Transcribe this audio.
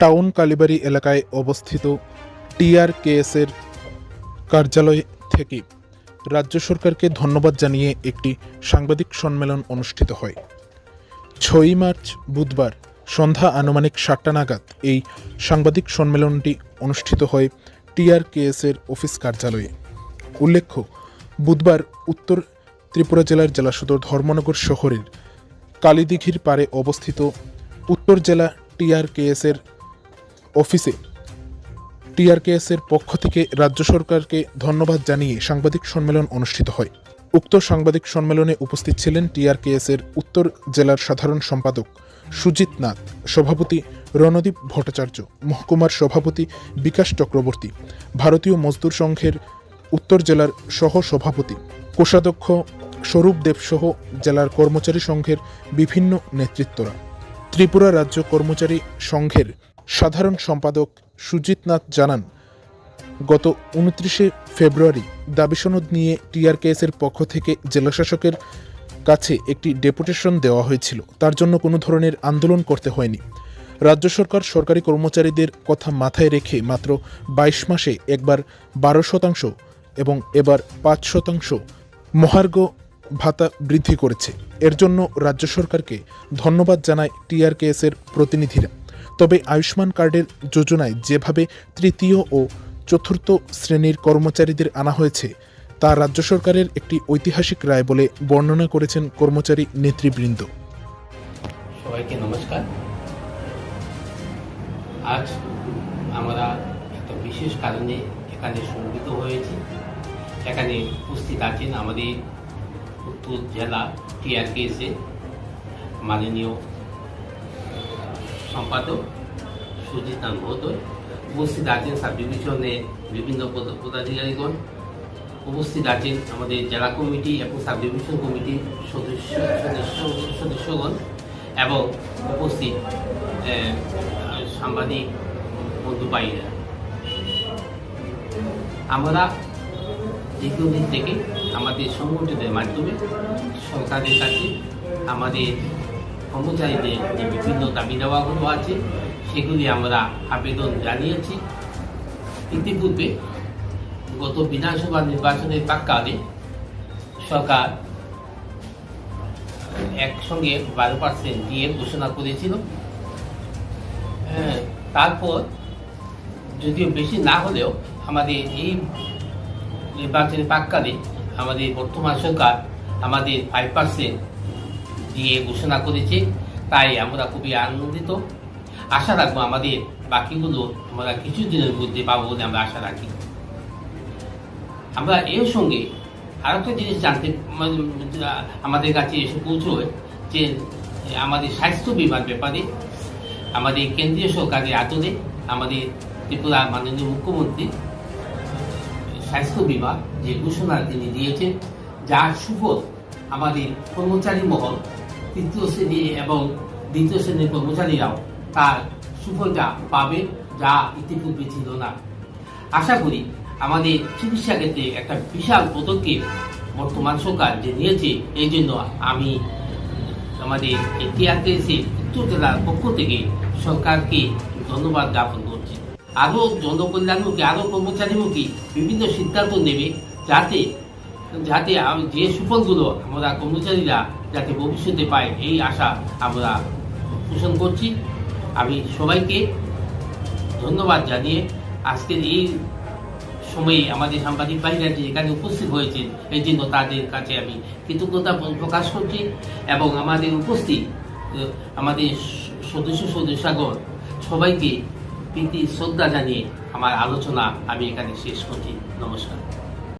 Town কালীবাড়ি এলাকায় অবস্থিত টিআরকেএসের কার্যালয় থেকে রাজ্য সরকারকে ধন্যবাদ জানিয়ে একটি সাংবাদিক সম্মেলন অনুষ্ঠিত হয়। ছয়ই মার্চ বুধবার সন্ধ্যা আনুমানিক সাতটা নাগাদ এই সাংবাদিক সম্মেলনটি অনুষ্ঠিত হয় টিআরকেএসের অফিস কার্যালয়ে। উল্লেখ্য, বুধবার উত্তর ত্রিপুরা জেলার জেলা সদর ধর্মনগর শহরের কালীদিঘির পারে অবস্থিত উত্তর জেলা টিআরকেএসের অফিসে। টিআরকেএসের পক্ষ থেকে রাজ্য সরকারকে ধন্যবাদ জানিয়ে সাংবাদিক সম্মেলন অনুষ্ঠিত হয়। উক্ত সাংবাদিক সম্মেলনে উপস্থিত ছিলেন টিআরকেএসের উত্তর জেলার সাধারণ সম্পাদক সুজিত নাথ, সভাপতি রণদীপ ভট্টাচার্য, মহকুমার সভাপতি বিকাশ চক্রবর্তী, ভারতীয় মজদুর সংঘের উত্তর জেলার সহ সভাপতি কোষাধ্যক্ষ স্বরূপ দেবসহ জেলার কর্মচারী সংঘের বিভিন্ন নেতৃত্বরা। ত্রিপুরা রাজ্য কর্মচারী সংঘের সাধারণ সম্পাদক সুজিত নাথ জানান, গত উনত্রিশে ফেব্রুয়ারি দাবি সনদ নিয়ে টিআরকেএসের পক্ষ থেকে জেলাশাসকের কাছে একটি ডেপুটেশন দেওয়া হয়েছিল। তার জন্য কোনো ধরনের আন্দোলন করতে হয়নি। রাজ্য সরকার সরকারি কর্মচারীদের কথা মাথায় রেখে মাত্র বাইশ মাসে একবার বারো শতাংশ এবং এবার পাঁচ শতাংশ মহার্ঘ ভাতা বৃদ্ধি করেছে। এর জন্য রাজ্য সরকারকে ধন্যবাদ জানায় টিআরকেএসের প্রতিনিধিরা। তবে আয়ুষ্মান কার্ডের যোজনায় যেভাবে তৃতীয় ও চতুর্থ শ্রেণির কর্মচারীদের আনা হয়েছে, তা রাজ্য সরকারের একটি ঐতিহাসিক রায় বলে বর্ণনা করেছেন কর্মচারী নেতৃবৃন্দ। সবাইকে নমস্কার। আজ আমরা একটা বিশেষ কারণে এখানে সমবেত হয়েছি। এখানে উপস্থিত আছেন আমাদের উত্তর জেলা টিআরকেএসে মাননীয় সম্পাদক সুজিত মহোদয়, উপস্থিত আছেন সাব ডিভিশনে বিভিন্ন পদ- পদাধিকারীগণ, উপস্থিত আছেন আমাদের জেলা কমিটি এবং সাব ডিভিশন কমিটির সদস্য সদস্য সদস্যগণ এবং উপস্থিত সাংবাদিক বন্ধু ভাইরা আমরা দীর্ঘদিন থেকে আমাদের সংগঠনের মাধ্যমে সরকারের কাছে আমাদের কর্মচারীদের যে বিভিন্ন দাবি দাওয়াগুলো আছে, সেগুলি আমরা আবেদন জানিয়েছি। ইতিপূর্বে গত বিধানসভা নির্বাচনের প্রাককালে সরকার একসঙ্গে বারো পার্সেন্ট দিয়ে ঘোষণা করেছিল। তারপর যদিও বেশি না হলেও আমাদের এই নির্বাচনের প্রাককালে আমাদের বর্তমান সরকার আমাদের ফাইভ পার্সেন্ট দিয়ে ঘোষণা করেছে তাই আমরা খুবই আনন্দিত। আশা রাখব আমাদের বাকিগুলো আমরা কিছু দিনের মধ্যে পাবো বলে আমরা আশা রাখি। আমরা এর সঙ্গে আরও একটা জিনিস জানতে মানে, আমাদের কাছে এসে পৌঁছয় যে আমাদের স্বাস্থ্য বিমার ব্যাপারে আমাদের কেন্দ্রীয় সরকারের আদলে আমাদের ত্রিপুরা মাননীয় মুখ্যমন্ত্রী স্বাস্থ্য বিমা যে ঘোষণা তিনি দিয়েছেন যার সুফল আমাদের কর্মচারী মহল তৃতীয় শ্রেণি এবং দ্বিতীয় শ্রেণির কর্মচারীরাও তার সুফলটা পাবে, যা ইতিপূর্বে ছিল না। আশা করি আমাদের চিকিৎসা ক্ষেত্রে একটা বিশাল পদক্ষেপ বর্তমান সরকার যে নিয়েছে, এই জন্য আমি আমাদের টিআরকেসি উত্তর জেলার পক্ষ থেকে সরকারকে ধন্যবাদ জ্ঞাপন করছি। আরও জনকল্যাণমুখী, আরও কর্মচারীমুখী বিভিন্ন সিদ্ধান্ত নেবে, যাতে যাতে আম- যে সুফলগুলো আমরা কর্মচারীরা যাতে ভবিষ্যতে পায়, এই আশা আমরা পোষণ করছি। আমি সবাইকে ধন্যবাদ জানিয়ে আজকের এই সময়ে আমাদের সাংবাদিক বাহিনীরা যে এখানে উপস্থিত হয়েছেন, এই জন্য তাদের কাছে আমি কৃতজ্ঞতা প্রকাশ করছি এবং আমাদের উপস্থিত আমাদের সদস্য সদস্যগণ, সবাইকে প্রীতি, শ্রদ্ধা জানিয়ে আমার আলোচনা আমি এখানে শেষ করছি। নমস্কার।